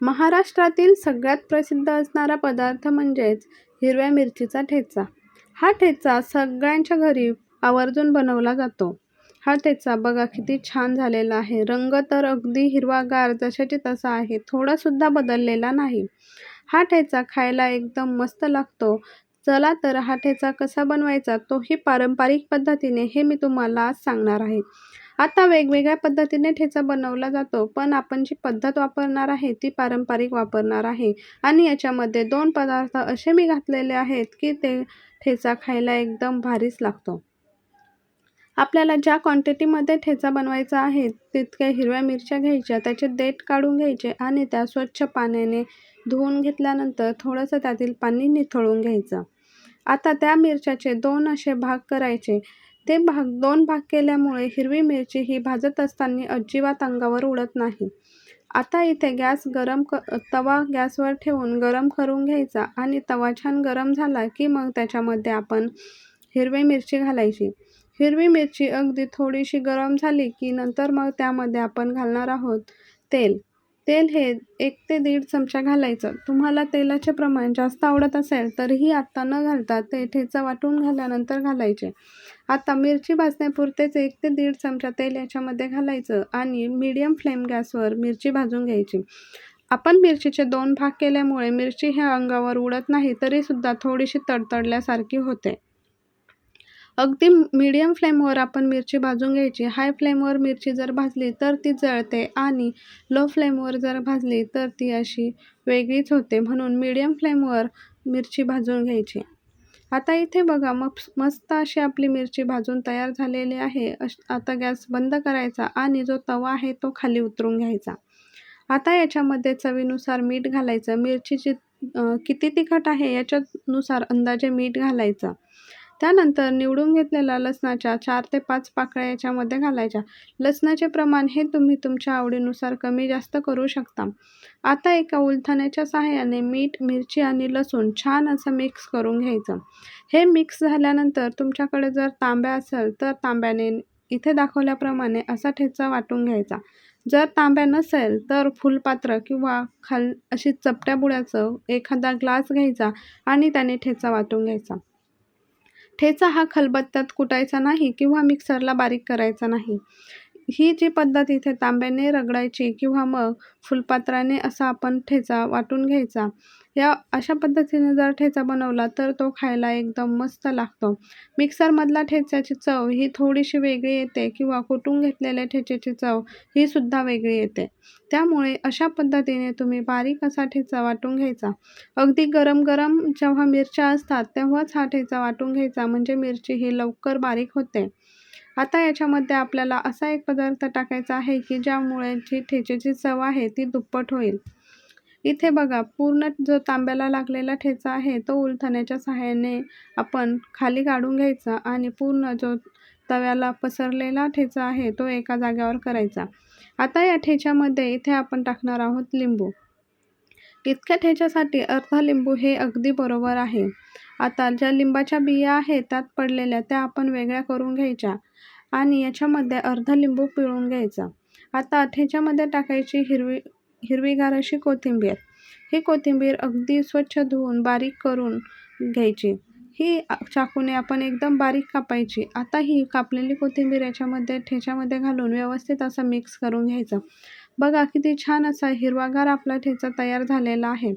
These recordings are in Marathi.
महाराष्ट्रातील सगळ्यात प्रसिद्ध असणारा पदार्थ म्हणजेच हिरव्या मिरचीचा ठेचा. हा ठेचा सगळ्यांच्या घरी आवर्जून बनवला जातो. हा ठेचा बघा किती छान झालेला आहे. रंग तर अगदी हिरवागार जशाची तसा आहे थोडासुद्धा बदललेला नाही. हा ठेचा खायला एकदम मस्त लागतो. चला तर हा ठेचा कसा बनवायचा? तोही पारंपरिक पद्धतीने हे मी तुम्हाला आज सांगणार आहे. आता वेगवेगळ्या पद्धतीने ठेचा बनवला जातो पण आपण जी पद्धत वापरणार आहे ती पारंपरिक वापरणार आहे. आणि याच्यामध्ये दोन पदार्थ असे मी घातलेले आहेत की ते ठेचा खायला एकदम भारीच लागतो. आपल्याला ज्या क्वांटिटीमध्ये ठेचा बनवायचा आहे तितक्या हिरव्या मिरच्या घ्यायच्या त्याचे देठ काढून घ्यायचे आणि त्या स्वच्छ पाण्याने धुवून घेतल्यानंतर थोडंसं त्यातील पाणी निथळून घ्यायचं. आता त्या मिरच्याचे दोन असे भाग करायचे. ते भाग दोन भाग केल्यामुळे हिरवी मिरची ही भाजत असताना अजिबात अंगावर उडत नाही. आता इथे गॅस गरम क तवा गॅसवर ठेवून गरम करून घ्यायचा आणि तवा छान गरम झाला की मग त्याच्यामध्ये आपण हिरवी मिरची घालायची. हिरवी मिरची अगदी थोडीशी गरम झाली की नंतर मग त्यामध्ये आपण घालणार आहोत तेल. तेल हे एक ते दीड चमचा घालायचं. तुम्हाला तेलाचे प्रमाण जास्त आवडत असेल तरीही आत्ता न घालता ते ठेचा वाटून घाल्यानंतर घालायचे. आता मिरची भाजण्यापुरतेच एक ते दीड चमचा तेल याच्यामध्ये घालायचं आणि मीडियम फ्लेम गॅसवर मिरची भाजून घ्यायची. आपण मिरचीचे दोन भाग केल्यामुळे मिरची ह्या अंगावर उडत नाही तरीसुद्धा थोडीशी तडतडल्यासारखी होते. अगदी मीडियम फ्लेमवर आपण मिरची भाजून घ्यायची. हाय फ्लेमवर मिरची जर भाजली तर ती जळते आणि लो फ्लेमवर जर भाजली तर ती अशी वेगळीच होते. म्हणून मीडियम फ्लेमवर मिरची भाजून घ्यायची. आता इथे बघा मग मस्त अशी आपली मिरची भाजून तयार झालेली आहे. अश आता गॅस बंद करायचा आणि जो तवा आहे तो खाली उतरून घ्यायचा. आता याच्यामध्ये चवीनुसार मीठ घालायचं. मिरचीची किती तिखट आहे याच्यानुसार अंदाजे मीठ घालायचं. त्यानंतर निवडून घेतलेल्या लसणाच्या चार ते पाच पाकळ्या याच्यामध्ये घालायच्या. लसणाचे प्रमाण हे तुम्ही तुमच्या आवडीनुसार कमी जास्त करू शकता. आता एका उलथण्याच्या सहाय्याने मीठ मिरची आणि लसूण छान असं मिक्स करून घ्यायचं. हे मिक्स झाल्यानंतर तुमच्याकडे जर तांब्या असेल तर तांब्याने इथे दाखवल्याप्रमाणे असा ठेचा वाटून घ्यायचा. जर तांब्या नसेल तर फुलपात्र किंवा खाल अशी चपट्या बुड्याचं एखादा ग्लास घ्यायचा आणि त्याने ठेचा वाटून घ्यायचा. ठेचा हा खलबत्त्यात कुटायचा नाही किंवा मिक्सरला बारीक करायचा नाही. ही जी पद्धत इथे तांब्याने रगडायची किंवा मग फुलपात्राने असा आपण ठेचा वाटून घ्यायचा या अशा पद्धतीने जर ठेचा बनवला तर तो खायला एकदम मस्त लागतो. मिक्सरमधला ठेच्याची चव ही थोडीशी वेगळी येते किंवा कुटून घेतलेल्या ठेच्याची चव ही सुद्धा वेगळी येते. त्यामुळे अशा पद्धतीने तुम्ही बारीक असा ठेचा वाटून घ्यायचा. अगदी गरम गरम जेव्हा मिरच्या असतात तेव्हाच हा ठेचा वाटून घ्यायचा म्हणजे मिरची ही लवकर बारीक होते. आता याच्यामध्ये आपल्याला असा एक पदार्थ टाकायचा आहे की ज्यामुळे जी ठेचेची चव आहे ती दुप्पट होईल. इथे बघा पूर्ण जो तांब्याला लागलेला ठेचा आहे तो उलथण्याच्या सहाय्याने आपण खाली काढून घ्यायचा आणि पूर्ण जो तव्याला पसरलेला ठेचा आहे तो एका जाग्यावर करायचा. आता या ठेच्यामध्ये इथे आपण टाकणार आहोत लिंबू. इतक्या ठेच्यासाठी अर्धा लिंबू हे अगदी बरोबर आहे. आता ज्या लिंबाच्या बिया आहेत त्यात पडलेल्या त्या आपण वेगळ्या करून घ्यायच्या. आणि याच्यामध्ये अर्धा लिंबू पिळून घ्यायचा. आता ठेच्यामध्ये टाकायची हिरवी हिरवीगार अशी कोथिंबीर. ही कोथिंबीर अगदी स्वच्छ धुवून बारीक करून घ्यायची. ही चाकूने आपण एकदम बारीक कापायची. आता ही कापलेली कोथिंबीर याच्यामध्ये ठेच्यामध्ये घालून व्यवस्थित असं मिक्स करून घ्यायचं. बघा किती छान असा हिरवागार आपला ठेचा तयार झालेला आहे.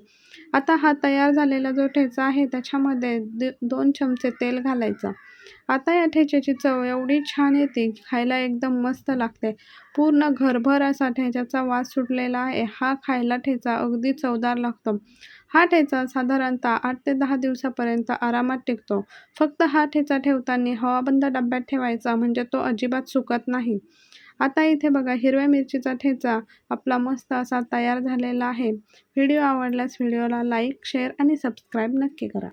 आता हा तयार झालेला जो ठेचा आहे त्याच्यामध्ये दोन चमचे तेल घालायचं. आता या ठेच्याची चव एवढी छान येते खायला एकदम मस्त लागते. पूर्ण घरभर असा ठेच्याचा वास सुटलेला आहे. हा खायला ठेचा अगदी चवदार लागतो. हा ठेचा साधारणतः आठ ते दहा दिवसापर्यंत आरामात टिकतो. फक्त हा ठेचा ठेवताना हवाबंद डब्यात ठेवायचा म्हणजे तो अजिबात सुकत नाही. आता इथे बघा हिरव्या मिरचीचा ठेचा आपला मस्त असा तयार झालेला आहे. व्हिडिओ आवडल्यास व्हिडिओला लाईक शेअर आणि सबस्क्राईब नक्की करा.